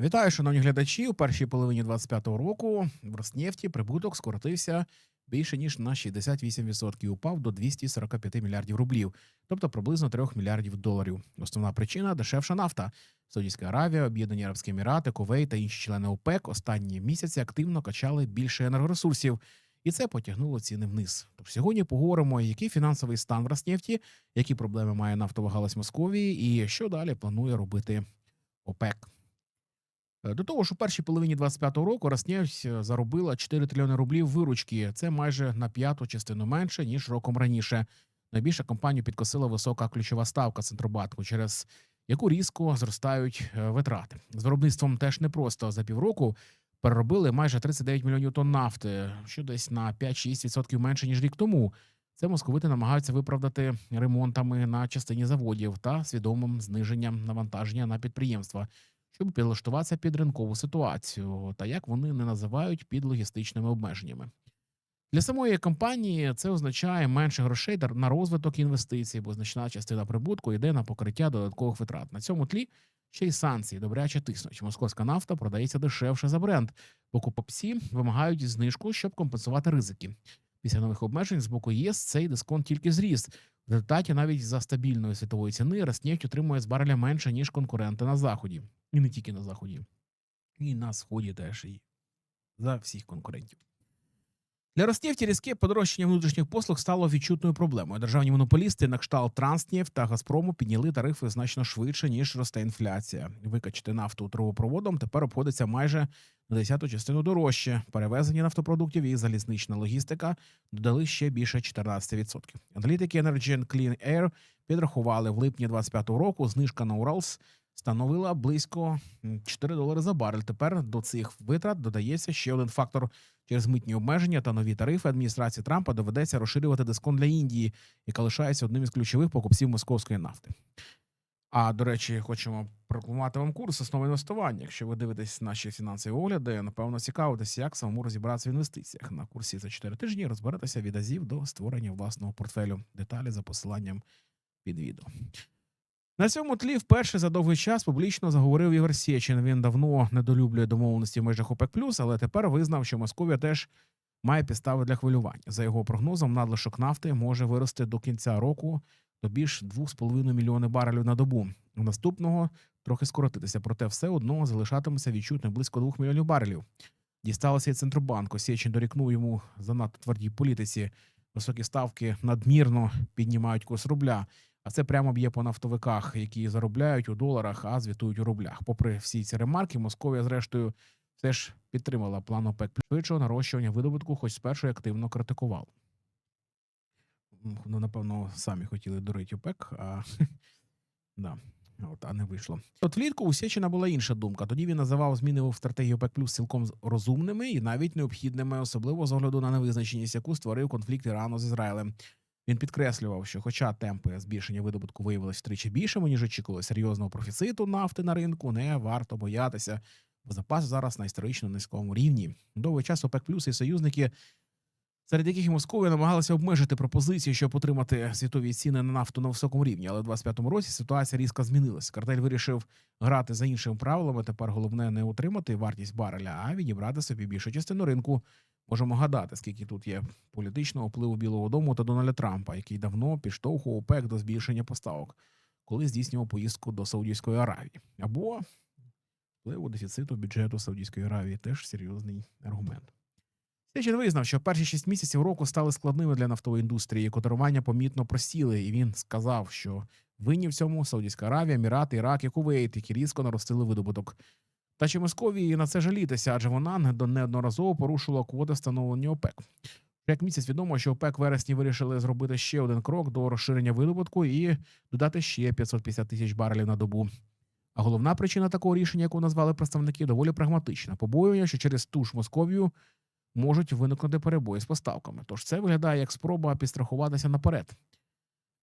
Вітаю, шановні глядачі. У першій половині 25-го року в Роснефті прибуток скоротився більше ніж на 68%, і упав до 245 мільярдів рублів, тобто приблизно 3 мільярдів доларів. Основна причина дешевша нафта. Саудівська Аравія, Об'єднані Арабські Емірати, Кувейт та інші члени ОПЕК останні місяці активно качали більше енергоресурсів, і це потягнуло ціни вниз. Тож сьогодні поговоримо, який фінансовий стан в Роснефті, які проблеми має нафтова галузь Московії, і що далі планує робити ОПЕК. Е, До того ж, у першій половині 25-го року Роснефть е, заробила 4 трильйони рублів виручки. Це майже на п'яту частину менше ніж роком раніше. Найбільше компанію підкосила висока ключова ставка центробанку, через яку різко зростають е, витрати. З виробництвом теж непросто. За півроку переробили майже 39 мільйонів тонн нафти, що десь на 5-6% менше ніж рік тому. Це московити намагаються виправдати ремонтами на частині заводів та свідомим зниженням навантаження на підприємства щоб підлаштуватися під ринкову ситуацію, та як вони не називають під логістичними обмеженнями. Для самої компанії це означає менше грошей на розвиток інвестицій, бо значна частина прибутку йде на покриття додаткових витрат. На цьому тлі ще й санкції добряче тиснуть. Московська нафта продається дешевше за бренд, покупці вимагають знижку, щоб компенсувати ризики. Після нових обмежень з боку ЄС цей дисконт тільки зріс. В результаті навіть за стабільної світової ціни Роснефть отримує з бареля менше ніж конкуренти на заході, і не тільки на заході, і на сході теж і за всіх конкурентів. Для Роснефті різке подорожчання внутрішніх послуг стало відчутною проблемою. Державні монополісти на кшталт Транснефть та Газпрому підняли тарифи значно швидше ніж росте інфляція. Викачати нафту трубопроводом тепер обходиться майже на десяту частину дорожче. Перевезення нафтопродуктів і залізнична логістика додали ще більше 14%. Аналітики Energy and Clean Air підрахували в липні 25-го року. Знижка на Уралс становила близько м, 4 долари за барель. Тепер до цих витрат додається ще один фактор. Через митні обмеження та нові тарифи адміністрації Трампа доведеться розширювати дисконт для Індії, яка лишається одним із ключових покупців московської нафти. А до речі, хочемо прокламувати вам курс основи інвестування. Якщо ви дивитесь наші фінансові огляди, напевно, цікавитесь, як самому розібратися в інвестиціях. На курсі за 4 тижні розберетеся від азів до створення власного портфелю. Деталі за посиланням під відео. На цьому тлі вперше за довгий час публічно заговорив Ігор Сєчин. Він давно недолюблює домовленості в межах ОПЕК+, але тепер визнав, що Московія теж має підстави для хвилювання. За його прогнозом, надлишок нафти може вирости до кінця року до більш 2,5 мільйони барелів на добу. Наступного трохи скоротитися, проте все одно залишатиметься відчутно близько 2 мільйонів барелів. Дісталося і Центробанку. Сєчин дорікнув йому занадто твердій політиці. Високі ставки надмірно піднімають курс рубля. А це прямо б'є по нафтовиках, які заробляють у доларах, а звітують у рублях. Попри всі ці ремарки, Московія, зрештою, все ж підтримала план ОПЕК швидшого нарощування видобутку, хоч спершу активно критикувала. Ну, напевно, самі хотіли дурити ОПЕК, а да. От, а не вийшло. От влітку у Сєчина була інша думка. Тоді він називав зміни в стратегії ОПЕК Плюс цілком розумними і навіть необхідними, особливо з огляду на невизначеність, яку створив конфлікт Ірану з Ізраїлем. Він підкреслював, що, хоча темпи збільшення видобутку виявилися втричі більшими, ніж очікували серйозного профіциту нафти на ринку, не варто боятися, бо запас зараз на історично низькому рівні. Довгий час ОПЕК Плюс і союзники, серед яких Московія намагалися обмежити пропозиції, щоб отримати світові ціни на нафту на високому рівні. Але в 25-му році ситуація різко змінилася. Картель вирішив грати за іншими правилами. Тепер головне не утримати вартість бареля, а відібрати собі більшу частину ринку. Можемо гадати, скільки тут є політичного впливу Білого Дому та Дональда Трампа, який давно підштовхував ОПЕК до збільшення поставок, коли здійснював поїздку до Саудівської Аравії, або впливу дефіциту бюджету Саудівської Аравії теж серйозний аргумент. Сечин визнав, що перші шість місяців року стали складними для нафтової індустрії. Котирування помітно просіли, і він сказав, що винні в цьому Саудівська Аравія, Емірати, Ірак і Кувейт, які різко наростили видобуток. Та чи Московії на це жалітися, адже вона неодноразово порушила квоти встановлення ОПЕК. Як місяць відомо, що ОПЕК вересні вирішили зробити ще один крок до розширення видобутку і додати ще 550 тисяч барелів на добу. А головна причина такого рішення, яку назвали представники, доволі прагматична. Побоювання, що через ту ж Московію можуть виникнути перебої з поставками. Тож це виглядає як спроба підстрахуватися наперед.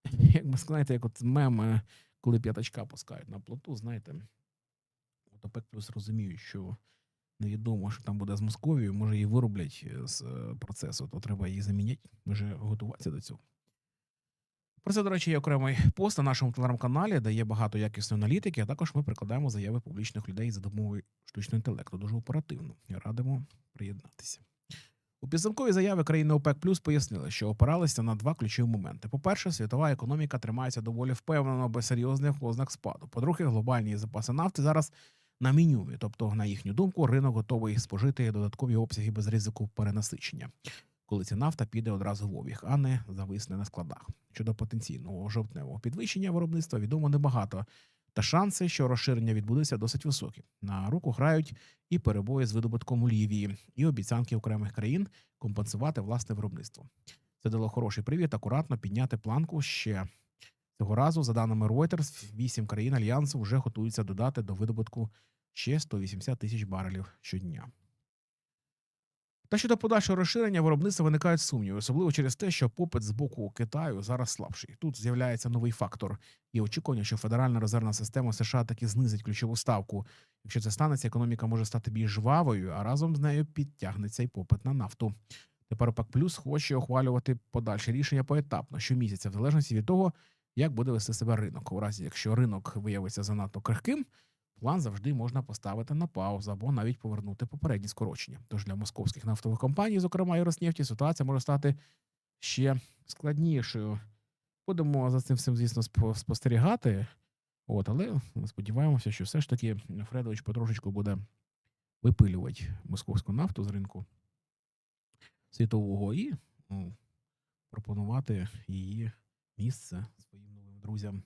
Як ви знаєте, як от мем, коли п'ятачка пускають на плоту, знаєте, от ОПЕК плюс розуміють, що невідомо, що там буде з Московією, може її вироблять е, з е, процесу, то треба її заміняти. Може готуватися до цього. Про це, до речі, є окремий пост на нашому телеграм-каналі, де є багато якісної аналітики, а також ми прикладаємо заяви публічних людей за допомогою штучного інтелекту. Дуже оперативно. Радимо приєднатися. У підсумковій заяві країни ОПЕК Плюс пояснили, що опиралися на два ключові моменти. По-перше, світова економіка тримається доволі впевнено без серйозних ознак спаду. По-друге, глобальні запаси нафти зараз на мінімумі, тобто, на їхню думку, ринок готовий спожити додаткові обсяги без ризику перенасичення, коли ця нафта піде одразу в обіг, а не зависне на складах. Щодо потенційного жовтневого підвищення виробництва відомо небагато. Та шанси, що розширення відбудеться, досить високі. На руку грають і перебої з видобутком у Лівії, і обіцянки окремих країн компенсувати власне виробництво. Це дало хороший привід акуратно підняти планку ще цього разу. За даними Reuters, вісім країн альянсу вже готуються додати до видобутку ще 180 тисяч барелів щодня. Та щодо подальшого розширення виробництва виникають сумніви, особливо через те, що попит з боку Китаю зараз слабший. Тут з'являється новий фактор і очікування, що Федеральна резервна система США таки знизить ключову ставку. Якщо це станеться, економіка може стати більш жвавою, а разом з нею підтягнеться й попит на нафту. Тепер ОПЕК Плюс хоче ухвалювати подальші рішення поетапно щомісяця, в залежності від того, як буде вести себе ринок. У разі, якщо ринок виявиться занадто крихким, план завжди можна поставити на паузу або навіть повернути попередні скорочення. Тож для московських нафтових компаній, зокрема і Роснефті, ситуація може стати ще складнішою. Будемо за цим всім, звісно, спостерігати. От, але сподіваємося, що все ж таки Фредович потрошечку буде випилювати московську нафту з ринку світового і ну, пропонувати її місце своїм новим друзям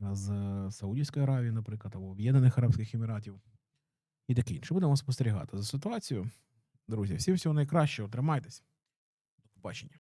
з Саудівської Аравії, наприклад, або Об'єднаних Арабських Еміратів і таке інше. Будемо спостерігати за ситуацією. Друзі, всім всього найкращого. Тримайтесь. До побачення.